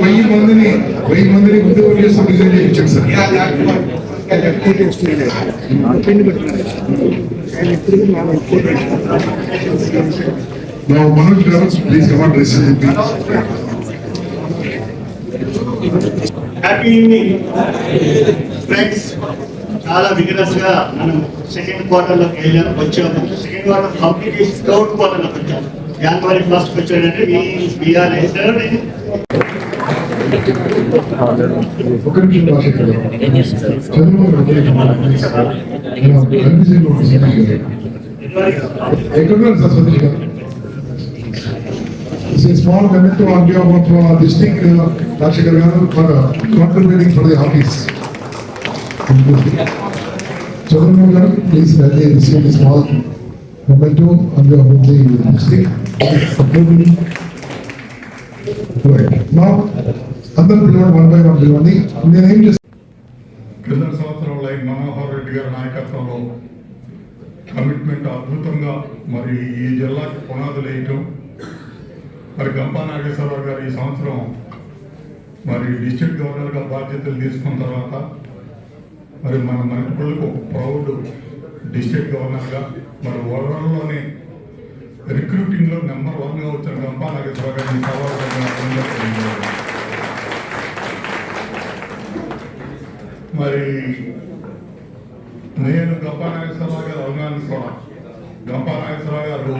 వెయ్యి మందిని వెయ్యి మందిని ఉద్యోగం చేస్తూ డిజైన్ చేయించాం సార్. ఫ్రెండ్స్ చాలా విగ్రస్గా మనం సెకండ్ క్వార్టర్లోకి వెళ్ళాము వచ్చాము సెకండ్ క్వార్టర్ కంప్లీట్ థర్డ్ క్వార్టర్లోకి వచ్చాము. జనవరి ఫస్ట్ వచ్చాడంటే we're ఒక నిమిషం రాజశేఖర్ గారు చంద్రబాబు గారు కన్ఫ్యూజన్ లో ఉంది సతీష్ గారు ఎక్కడ ఉన్నారు సార్ సతీష్ గారు It's a small memento on behalf of uh, district uh, Rajshekar Garu for uh, contributing for the office. Chandrambabu Garu, please kindly receive a small memento on behalf of the district. Right. Now, అందరూ పిల్లలు one by one పిలవండి. నేనేం చేస్తాను కింద సంవత్సరంలో మనోహర్ రెడ్డి గారి నాయకత్వంలో commitment అద్భుతంగా మరి ఈ జిల్లాకి పునాదులు వేయటం మరి గంపా నాగేశ్వరరావు గారు ఈ సంవత్సరం మరి డిస్ట్రిక్ట్ గవర్నర్గా బాధ్యతలు తీసుకున్న తర్వాత మరి మన మరిపల్లికి ఒక ప్రౌడ్ డిస్ట్రిక్ట్ గవర్నర్గా మరి ఓవరాల్లోనే రిక్రూటింగ్లో నెంబర్ వన్గా వచ్చిన గంపా నాగేశ్వరరావు గారిని సవాలు మరి నేను గంపా నాగేశ్వరరావు గారు అవగాహన కూడా గంపా నాగేశ్వరరావు గారు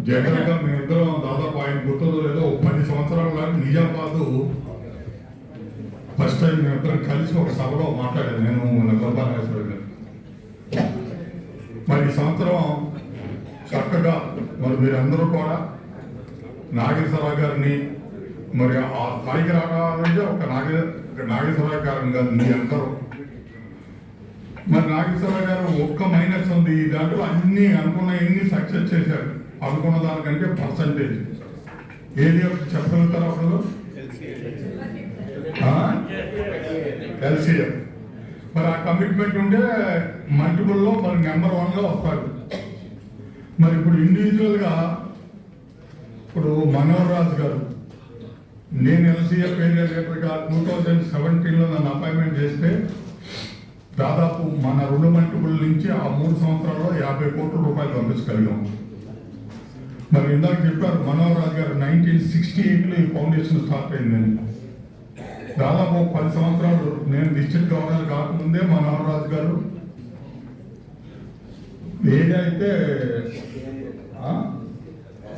జగన్గా మేమిద్దరం దాదాపు ఆయన గుర్తుందో లేదో పది సంవత్సరాల నాటి నిజామాబాద్ ఫస్ట్ టైం మేమిద్దరం కలిసి ఒక సభలో మాట్లాడాను నేను మన గంపా నాగేశ్వరరావు గారు మరి ఈ సంవత్సరం చక్కగా మరి మీరందరూ కూడా నాగేశ్వరరావు గారిని మరి ఆ స్థాయికి రావాలంటే ఒక నాగే నాగేశ్వరరావు గారు కాదు మీ అందరూ. మరి నాగేశ్వరరావు గారు ఒక్క మైనస్ ఉంది. దాంట్లో అన్ని అనుకున్న ఎన్ని సక్సెస్ చేశారు? అనుకున్న దానికంటే పర్సంటేజ్ ఏది ఒకటి చెప్పగలుగుతారా అప్పుడు? ఎల్సీఎం మరి ఆ కమిట్మెంట్ ఉంటే మల్టిపుల్లో మరి నెంబర్ వన్లో వస్తాడు మరి ఇప్పుడు ఇండివిజువల్గా ఇప్పుడు మనోహర్ రాజు గారు నేను ఎల్సీఎఫ్ లీడర్గా టూ థౌజండ్ సెవెంటీన్లో నన్ను అపాయింట్మెంట్ చేస్తే దాదాపు మన రెండు మల్టిపుల్ నుంచి ఆ మూడు సంవత్సరాల్లో యాభై కోట్ల రూపాయలు పంపించగలిగాం. మరి ఇందాక చెప్పారు మనోహర్ రాజు గారు నైన్టీన్ సిక్స్టీ ఎయిట్లో ఈ ఫౌండేషన్ స్టార్ట్ అయిందని. దాదాపు ఒక పది సంవత్సరాలు నేను డిస్ట్రిక్ట్ గవర్నర్ కాకముందే మనోహర్ రాజు గారు ఏరియా అయితే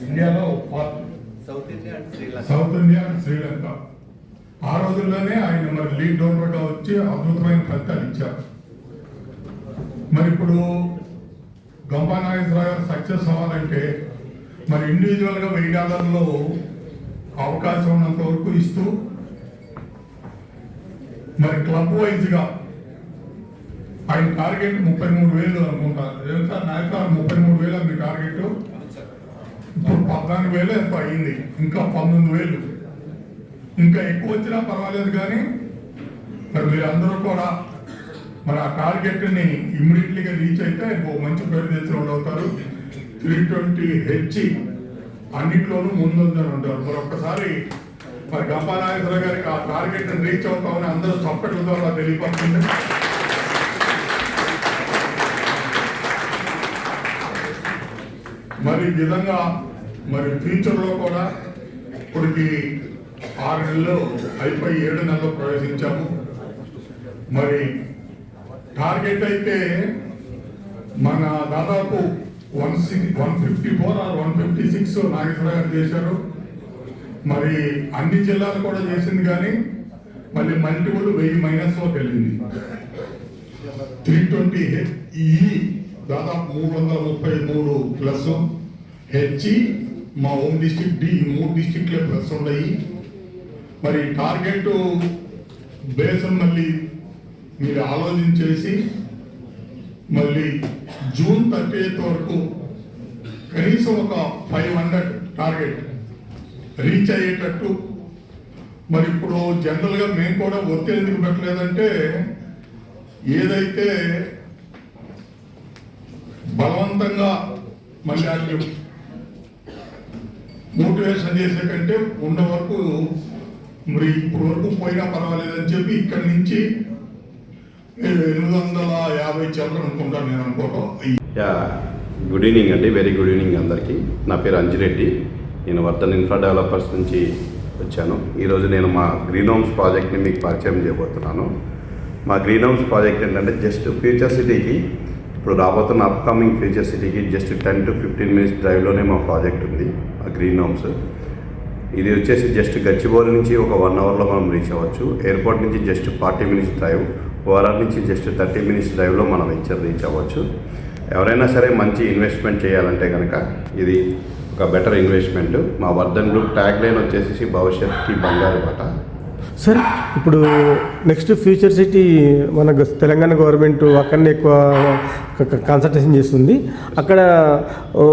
ఇండియాలో ఫార్త్ సౌత్ ఇండియా అండ్ శ్రీలంక. ఆ రోజుల్లోనే ఆయన మరి లీడ్ డోనర్గా వచ్చి అద్భుతమైన ఫలితాలు ఇచ్చారు. మరి ఇప్పుడు గంపా నాగేశ్వరరావు గారు సక్సెస్ అవ్వాలంటే మరి ఇండివిజువల్గా వెయ్యి డాలర్లు అవకాశం ఉన్నంత వరకు ఇస్తూ మరి క్లబ్ వైజ్గా ఆయన టార్గెట్ ముప్పై మూడు వేలు అనుకుంటారు ఏం సార్ నాయకులు ముప్పై మూడు వేలు మీ టార్గెట్ పద్నాలుగు వేలు ఎంత అయింది? ఇంకా పంతొమ్మిది వేలు. ఇంకా ఎక్కువ వచ్చినా పర్వాలేదు కానీ మరి మీరందరూ కూడా మరి ఆ టార్గెట్ని ఇమ్మీడియట్లీగా రీచ్ అయితే మంచి పేరు తెచ్చిన వాళ్ళు అవుతారు. త్రీ ట్వంటీ హెచ్ అన్నిట్లోనూ ముందుందని ఉంటారు మరి ఒక్కసారి మరి గంపానాగేశ్వర గారికి ఆ టార్గెట్ రీచ్ అవుతామని అందరూ చప్పట్ల ద్వారా తెలియపడుతుంది మరి విధంగా మరి ఫ్యూచర్లో కూడా ఇప్పటికి ఆరు నెలలు అయిపోయి ఏడు నెలలు ప్రవేశించాము. మరి టార్గెట్ అయితే మన దాదాపు one six one fifty four or one fifty six Nageswara గారు చేశారు. మరి అన్ని జిల్లాలు కూడా చేసింది కానీ మళ్ళీ మల్టిపుల్ వెయ్యి మైనస్లోకి వెళ్ళింది త్రీ ట్వంటీ ఈ దాదాపు మూడు వందల ముప్పై మూడు ప్లస్ హెచ్ఈ మా హోమ్ డిస్ట్రిక్ట్ డి మూడు డిస్ట్రిక్ట్లే ప్లస్ ఉన్నాయి. మరి టార్గెట్ బేసం మళ్ళీ మీరు ఆలోచించేసి మళ్ళీ జూన్ థర్టీ వరకు కనీసం ఒక ఫైవ్ హండ్రెడ్ టార్గెట్ రీచ్ అయ్యేటట్టు. మరి ఇప్పుడు జనరల్గా మేము కూడా ఒత్తిడి ఎందుకు పెట్టలేదంటే ఏదైతే బలవంతంగా మళ్ళీ వాళ్ళు మోటివేషన్ చేసే కంటే ఉన్న వరకు మరి ఇప్పుడు వరకు పోయినా పర్వాలేదని చెప్పి ఇక్కడి నుంచి ఎనిమిది వందల యాభై చిల్లర అనుకుంటాను నేను అనుకోవటం. యా గుడ్ ఈవినింగ్ అండి. వెరీ గుడ్ ఈవినింగ్ అందరికీ. నా పేరు అంజిరెడ్డి. నేను వర్ధన్ ఇన్ఫ్రా డెవలపర్స్ నుంచి వచ్చాను. ఈరోజు నేను మా గ్రీన్ హోమ్స్ ప్రాజెక్ట్ని మీకు పరిచయం చేయబోతున్నాను. మా గ్రీన్ హోమ్స్ ప్రాజెక్ట్ ఏంటంటే జస్ట్ ఫ్యూచర్ సిటీకి ఇప్పుడు రాబోతున్న అప్కమింగ్ ఫ్యూచర్ సిటీకి just ten to fifteen minutes డ్రైవ్లోనే మా ప్రాజెక్ట్ ఉంది ఆ గ్రీన్ హోమ్స్ ఇది వచ్చేసి జస్ట్ గచ్చిబౌలి నుంచి ఒక వన్ అవర్లో మనం రీచ్ అవ్వచ్చు. ఎయిర్పోర్ట్ నుంచి just forty minutes drive ORR నుంచి జస్ట్ థర్టీ మినిట్స్ డ్రైవ్లో మనం వెంచర్ రీచ్ అవ్వచ్చు. ఎవరైనా సరే మంచి ఇన్వెస్ట్మెంట్ చేయాలంటే కనుక ఇది ఒక బెటర్ ఇన్వెస్ట్మెంట్ మా వర్ధన్ గ్రూప్ ట్యాగ్ లైన్ వచ్చేసి భవిష్యత్కి బంగారు బాట. సార్ ఇప్పుడు నెక్స్ట్ ఫ్యూచర్ సిటీ మన తెలంగాణ గవర్నమెంట్ అక్కడనే ఎక్కువ కన్సల్టేషన్ చేస్తుంది. అక్కడ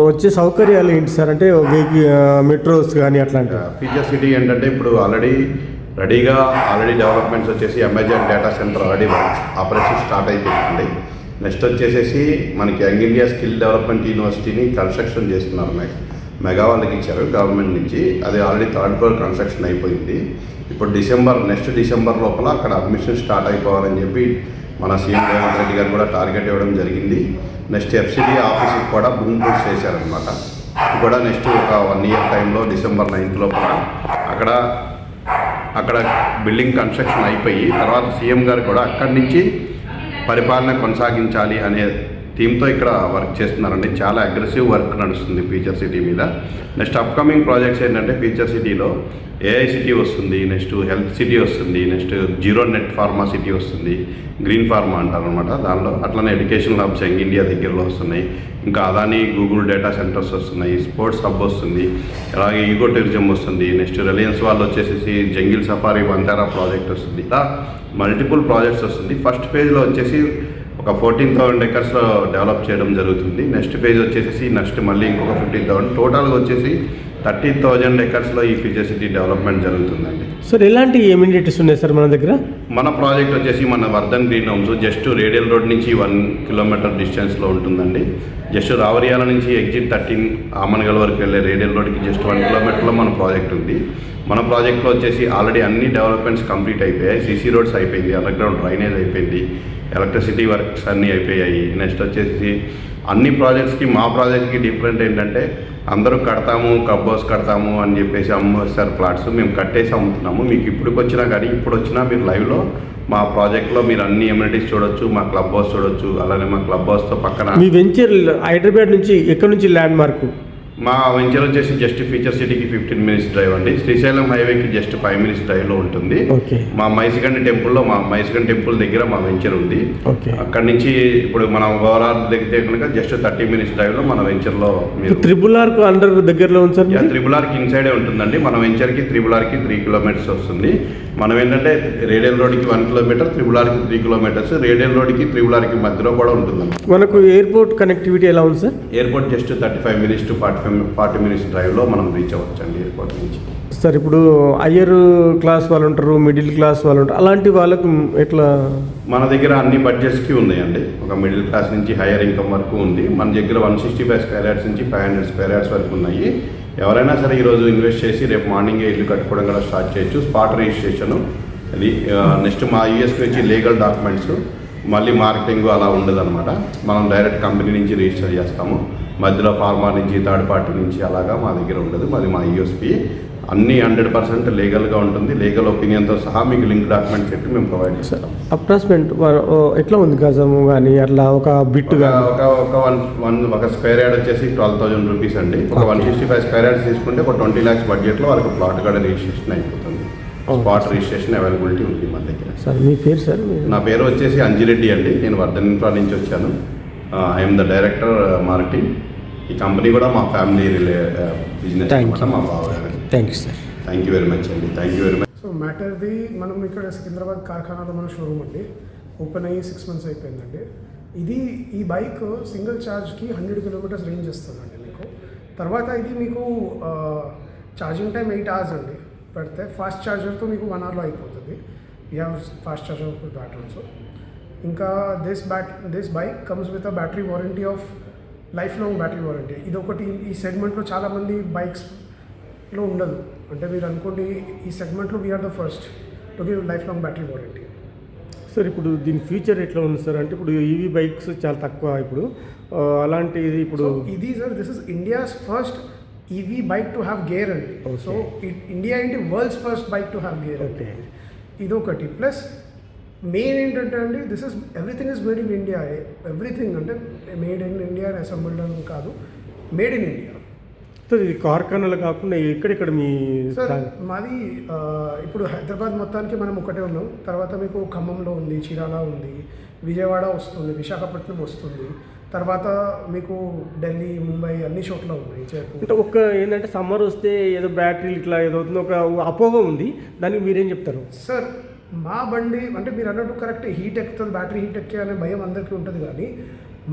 వచ్చే సౌకర్యాలు ఏంటి సార్ అంటే మెట్రోస్ కానీ అట్లాంటి ఫ్యూచర్ సిటీ ఏంటంటే ఇప్పుడు ఆల్రెడీ రెడీగా ఆల్రెడీ డెవలప్మెంట్స్ వచ్చేసి Amazon data centre already operation start అయిపోయింది నెక్స్ట్ వచ్చేసేసి మనకి యంగ్ ఇండియా స్కిల్ డెవలప్మెంట్ యూనివర్సిటీని కన్స్ట్రక్షన్ చేస్తున్నారు. మె- మెగా వాళ్ళకి ఇచ్చారు. గవర్నమెంట్ నుంచి అది ఆల్రెడీ థర్డ్ ఫ్లోర్ కన్స్ట్రక్షన్ అయిపోయింది. ఇప్పుడు డిసెంబర్ నెక్స్ట్ డిసెంబర్ లోపల అక్కడ అడ్మిషన్ స్టార్ట్ అయిపోవాలని చెప్పి మన సీఎం రేవంత్ రెడ్డి గారు కూడా టార్గెట్ ఇవ్వడం జరిగింది. నెక్స్ట్ ఎఫ్సిడి ఆఫీస్కి కూడా భూమి పూజ చేశారనమాట కూడా నెక్స్ట్ ఒక వన్ ఇయర్ టైంలో డిసెంబర్ నైన్త్ లోపల అక్కడ అక్కడ బిల్డింగ్ కన్స్ట్రక్షన్ అయిపోయి తర్వాత సీఎం గారు కూడా అక్కడి నుంచి పరిపాలన కొనసాగించాలి అనే థీమ్తో ఇక్కడ వర్క్ చేస్తున్నారండి. చాలా అగ్రెసివ్ వర్క్ నడుస్తుంది ఫీచర్ సిటీ మీద. నెక్స్ట్ అప్కమింగ్ ప్రాజెక్ట్స్ ఏంటంటే ఫీచర్ సిటీలో ఏఐ సిటీ వస్తుంది నెక్స్ట్ హెల్త్ సిటీ వస్తుంది next zero net pharma city వస్తుంది. గ్రీన్ ఫార్మా అంటారు అనమాట దానిలో అట్లనే ఎడ్యుకేషన్ హబ్స్ యంగ్ ఇండియా దగ్గరలో వస్తున్నాయి. ఇంకా అదాని గూగుల్ డేటా సెంటర్స్ వస్తున్నాయి. స్పోర్ట్స్ హబ్ వస్తుంది. అలాగే ఈకో టూరిజం వస్తుంది. నెక్స్ట్ రిలయన్స్ వాళ్ళు వచ్చేసి జంగిల్ సఫారీ వంతారా ప్రాజెక్ట్ వస్తుంది. ఇలా మల్టిపుల్ ప్రాజెక్ట్స్ వస్తుంది. ఫస్ట్ ఫేజ్లో వచ్చేసి ఒక ఫోర్టీన్ థౌసండ్ ఎకర్స్లో డెవలప్ చేయడం జరుగుతుంది. నెక్స్ట్ ఫేజ్ వచ్చేసి నెక్స్ట్ మళ్ళీ ఇంకొక ఫిఫ్టీన్ థౌసండ్ టోటల్గా వచ్చేసి థర్టీ థౌజండ్ ఎకర్స్లో ఈ ఫ్యూచర్ సిటీ డెవలప్మెంట్ జరుగుతుందండి. సార్ ఎలాంటి ఎమ్యూనిటీస్ ఉన్నాయి సార్ మన దగ్గర? మన ప్రాజెక్ట్ వచ్చేసి మన Vardhan Green Homes just radial road నుంచి వన్ కిలోమీటర్ డిస్టెన్స్లో ఉంటుందండి. జస్ట్ రావరియాల నుంచి ఎగ్జిట్ థర్టీన్ ఆమనగల్ వరకు వెళ్ళే రేడియల్ రోడ్కి జస్ట్ వన్ కిలోమీటర్లో మన ప్రాజెక్ట్ ఉంది. మన ప్రాజెక్ట్లో వచ్చేసి ఆల్రెడీ అన్ని డెవలప్మెంట్స్ కంప్లీట్ అయిపోయాయి. సీసీ రోడ్స్ అయిపోయింది అండర్ గ్రౌండ్ డ్రైనేజ్ అయిపోయింది ఎలక్ట్రిసిటీ వర్క్స్ అన్నీ అయిపోయాయి. నెక్స్ట్ వచ్చేసి అన్ని ప్రాజెక్ట్స్కి మా ప్రాజెక్ట్కి డిఫరెంట్ ఏంటంటే అందరూ కడతాము కబ్ హౌస్ కడతాము అని చెప్పేసి అమ్మేస్తారు ప్లాట్స్. మేము కట్టేసి అమ్ముతున్నాము. మీకు ఇప్పటికి వచ్చినా కానీ ఇప్పుడు వచ్చినా మీరు లైవ్లో మా ప్రాజెక్ట్లో మీరు అన్ని ఎమ్యూనిటీస్ చూడొచ్చు మా క్లబ్ హౌస్ చూడొచ్చు అలానే మా క్లబ్ హౌస్తో పక్కన మీ వెంచర్ హైదరాబాద్ నుంచి ఎక్కడి నుంచి ల్యాండ్ మార్కు మా వెంచర్ వచ్చేసి జస్ట్ ఫీచర్ సిటీకి ఫిఫ్టీన్ మినిట్స్ డ్రైవ్ అండి. శ్రీశైలం హైవేకి జస్ట్ ఫైవ్ మినిట్స్ డ్రైవ్లో ఉంటుంది. ఓకే. మా మైసిగండి టెంపుల్లో మా మైసిగండి టెంపుల్ దగ్గర మా వెంచర్ ఉంది. అక్కడి నుంచి ఇప్పుడు మనం గోరార్ దగ్గర కనుక జస్ట్ థర్టీ మినిట్స్ డ్రైవ్లో మన వెంచర్లో మీరు త్రిబుల్ ఆర్కు అండర్ దగ్గరలో ఉంది సార్? త్రిబుల్ ఆర్కి ఇన్సైడే ఉంటుందండి. మన వెంచర్కి త్రిబుల్ ఆర్కి త్రీ కిలోమీటర్స్ వస్తుంది. మనం ఏంటంటే రేడియల్ రోడ్కి వన్ కిలోమీటర్ త్రిబుల్ ఆర్కి త్రీ కిలోమీటర్స్ రేడియల్ రోడ్కి త్రిబుల్ ఆర్కి మధ్యలో కూడా ఉంటుందండి మనకు ఎయిర్పోర్ట్ కనెక్టివిటీ ఎలా ఉంది sir? Airport just thirty five minutes to forty five forty minutes డ్రైవ్లో మనం రీచ్ అవ్వచ్చు అండి ఎయిర్పోర్ట్ నుంచి. సార్ ఇప్పుడు హయ్యర్ క్లాస్ వాళ్ళు ఉంటారు మిడిల్ క్లాస్ వాళ్ళు ఉంటారు అలాంటి వాళ్ళకు ఎట్లా? మన దగ్గర అన్ని బడ్జెట్స్కి ఉన్నాయండి. ఒక మిడిల్ క్లాస్ నుంచి హైయర్ ఇన్కమ్ వరకు ఉంది. మన దగ్గర one sixty five square yards నుంచి ఫైవ్ హండ్రెడ్ స్క్వేర్ యార్డ్స్ వరకు ఉన్నాయి. ఎవరైనా సరే ఈరోజు ఇన్వెస్ట్ చేసి రేపు మార్నింగే ఇల్లు కట్టుకోవడం కూడా స్టార్ట్ చేయొచ్చు. స్పాట్ రిజిస్ట్రేషన్ అది నెక్స్ట్ మా యూఎస్ నుంచి లీగల్ డాక్యుమెంట్స్ మళ్ళీ మార్కెటింగ్ అలా ఉండదన్నమాట. మనం డైరెక్ట్ కంపెనీ నుంచి రిజిస్టర్ చేస్తాము. మధ్యలో ఫార్మా నుంచి థర్డ్ పార్టీ నుంచి అలాగా మా దగ్గర ఉండదు. మరి మా యూఎస్పి అన్ని హండ్రెడ్ పర్సెంట్ లీగల్గా ఉంటుంది. లీగల్ ఒపీనియన్తో సహా మీకు లింక్ డాక్యుమెంట్స్ పెట్టి మేము ప్రొవైడ్ చేస్తాం. అప్రాక్సిమేట్ ఎట్లా ఉంది గజము కానీ అట్లా ఒక బిట్ ఒక ఒక వన్ వన్ ఒక స్క్వేర్ యార్డ్ వచ్చేసి ట్వెల్వ్ థౌసండ్ రూపీస్ అండి. ఒక one sixty five square yards తీసుకుంటే ఒక ట్వంటీ ల్యాక్స్ బడ్జెట్లో వాళ్ళకి ప్లాట్ కూడా రిజిస్ట్రేషన్ అయిపోతుంది. స్పాట్ రిజిస్ట్రేషన్ అవైలబిలిటీ ఉంది మన దగ్గర. సార్ మీ పేరు సార్? నా పేరు వచ్చేసి అంజిరెడ్డి అండి. నేను వర్ధన్ ఇన్ఫ్రా నుంచి వచ్చాను. ఐఎమ్ ద డైరెక్టర్ మార్కెటింగ్ ఈ కంపెనీ కూడా మా ఫ్యామిలీ రిలే బిజినెస్. మా బావ. Thank you sir thank you very much అండి thank you very much so మ్యాటర్ది మనం ఇక్కడ సికింద్రాబాద్ కార్ఖానాలో మన షోరూమ్ అండి. ఓపెన్ అయ్యి సిక్స్ మంత్స్ అయిపోయిందండి. ఇది ఈ బైక్ సింగిల్ ఛార్జ్కి హండ్రెడ్ కిలోమీటర్స్ రేంజ్ ఇస్తుందండి మీకు. తర్వాత ఇది మీకు ఛార్జింగ్ టైం ఎయిట్ అవర్స్ అండి. పెడితే ఫాస్ట్ ఛార్జర్తో మీకు వన్ అవర్లో అయిపోతుంది. You have fast charger battery also ఇంకా this bat this bike comes with a battery warranty of life long battery warranty ఇది ఒకటి ఈ సెగ్మెంట్లో చాలామంది బైక్స్లో ఉండదు. అంటే మీరు అనుకోండి ఈ సెగ్మెంట్లో we're the first to give life long battery warranty sir ఇప్పుడు దీని ఫ్యూచర్ ఎట్లా ఉంది సార్? అంటే ఇప్పుడు ఈవీ బైక్స్ చాలా తక్కువ ఇప్పుడు. అలాంటిది ఇప్పుడు ఇది sir this is India's first EV bike to have gear అండి. సో ఇండియా ఏంటి world's first bike to have gear అండి Okay. ఇదొకటి. ప్లస్ మెయిన్ ఏంటంటే అండి this is everything is made in India everything అంటే మేడ్ ఇన్ ఇండియా అసెంబ్ల్డ్ అని కాదు. Made in India sir ఇది కార్ఖానాలు కాకుండా ఎక్కడెక్కడ మీ సార్? మాది ఇప్పుడు హైదరాబాద్ మొత్తానికి మనం ఒకటే ఉన్నాం. తర్వాత మీకు ఖమ్మంలో ఉంది చీరాల ఉంది విజయవాడ వస్తుంది విశాఖపట్నం వస్తుంది. తర్వాత మీకు ఢిల్లీ ముంబై అన్ని చోట్ల ఉన్నాయి అంటే ఒక ఏంటంటే సమ్మర్ వస్తే ఏదో బ్యాటరీలు ఇట్లా ఏదో అవుతుంది ఒక అపోహ ఉంది. దానికి మీరేం చెప్తారు? సార్ మా బండి అంటే మీరు అన్నట్టు కరెక్ట్ హీట్ ఎక్కుతుంది బ్యాటరీ హీట్ ఎక్కే అనే భయం అందరికీ ఉంటుంది కానీ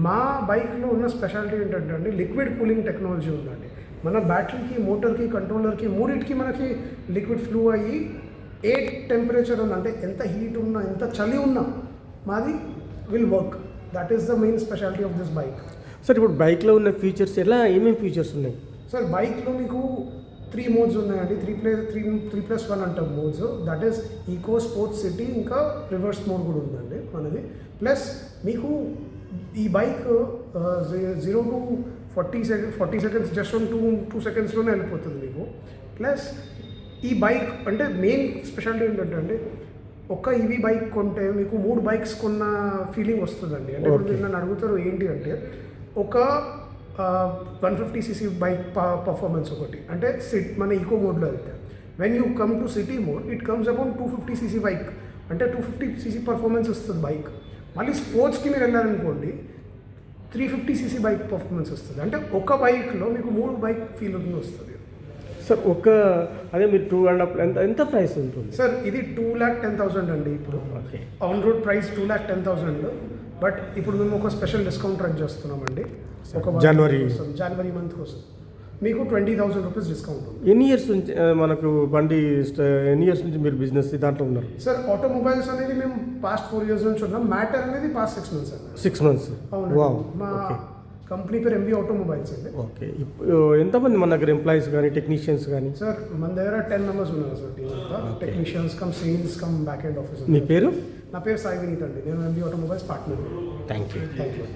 మా బైక్లో ఉన్న స్పెషాలిటీ ఏంటంటే అండి లిక్విడ్ కూలింగ్ టెక్నాలజీ ఉందండి. మన బ్యాటరీకి మోటార్కి కంట్రోలర్కి మూడింటికి మనకి లిక్విడ్ ఫ్లో అయ్యి ఏ టెంపరేచర్ ఉన్నా అంటే ఎంత హీట్ ఉన్నా ఎంత చలి ఉన్నా మాది will work that is the main speciality of this bike sir ఇప్పుడు బైక్లో ఉన్న ఫీచర్స్ ఎలా? ఏమేమి ఫీచర్స్ ఉన్నాయి? సార్ బైక్లో మీకు త్రీ మోడ్స్ ఉన్నాయండి. Three plus three three plus one అంటాం modes that is eco sports city ఇంకా రివర్స్ మోడ్ కూడా ఉందండి మనది. ప్లస్ మీకు ఈ bike zero to forty second forty seconds just two two సెకండ్స్లోనే వెళ్ళిపోతుంది మీకు. ప్లస్ ఈ బైక్ అంటే మెయిన్ స్పెషాలిటీ ఏంటంటే అండి ఒక్క ఈవీ బైక్ కొంటే మీకు మూడు బైక్స్ కొన్న ఫీలింగ్ వస్తుందండి. అంటే ఇప్పుడు నన్ను అడుగుతారు ఏంటి అంటే ఒక one fifty CC bike performance ఒకటి. అంటే సిట్ మన ఈకో మోడ్లో వెళ్తే. When you come to city mode it comes about two fifty CC bike. అంటే టూ ఫిఫ్టీ సీసీ పర్ఫార్మెన్స్ వస్తుంది బైక్. మళ్ళీ స్పోర్ట్స్కి మీరు వెళ్ళారనుకోండి three fifty CC bike performance వస్తుంది. అంటే ఒక బైక్లో మీకు మూడు బైక్ ఫీలింగ్ వస్తుంది. సార్ ఒక అదే మీరు టూ అండ్ హాఫ్ ఎంత ఎంత ప్రైస్ ఉంటుంది? సార్ ఇది టూ ల్యాక్ టెన్ థౌసండ్ అండి ఇప్పుడు. Okay. On road price two lakh ten thousand. But ఇప్పుడు మేము ఒక స్పెషల్ డిస్కౌంట్ రన్ చేస్తున్నామండి. ఒక జనవరి. కోసం జనవరి మంత్ కోసం. మీకు ట్వంటీ థౌసండ్ రూపీస్ డిస్కౌంట్ ఉంది. ఎన్ని ఇయర్స్ నుంచి మనకు బండి ఎన్ని ఇయర్స్ నుంచి మీరు బిజినెస్ దాంట్లో ఉన్నారు? సార్ ఆటోమొబైల్స్ అనేది మేము పాస్ట్ ఫోర్ ఇయర్స్ నుంచి ఉన్నాం. మ్యాటర్ అనేది పాస్ట్ సిక్స్ మంత్స్ అండి. సిక్స్ మంత్స్ అవునండి. వావ్ మా కంపెనీ పేరు ఎంబీ ఆటోమొబైల్స్ అండి. ఓకే ఎంతమంది మన దగ్గర ఎంప్లాయీస్ కానీ టెక్నీషియన్స్ కానీ? సార్ మన దగ్గర టెన్ మెంబర్స్ ఉన్నారు సార్ టీమ్ అంతా. Technicians cum sales cum back end office మీ పేరు? నా పేరు సాయి వినీత్ అండి. నేను MB automobiles partner thank you thank you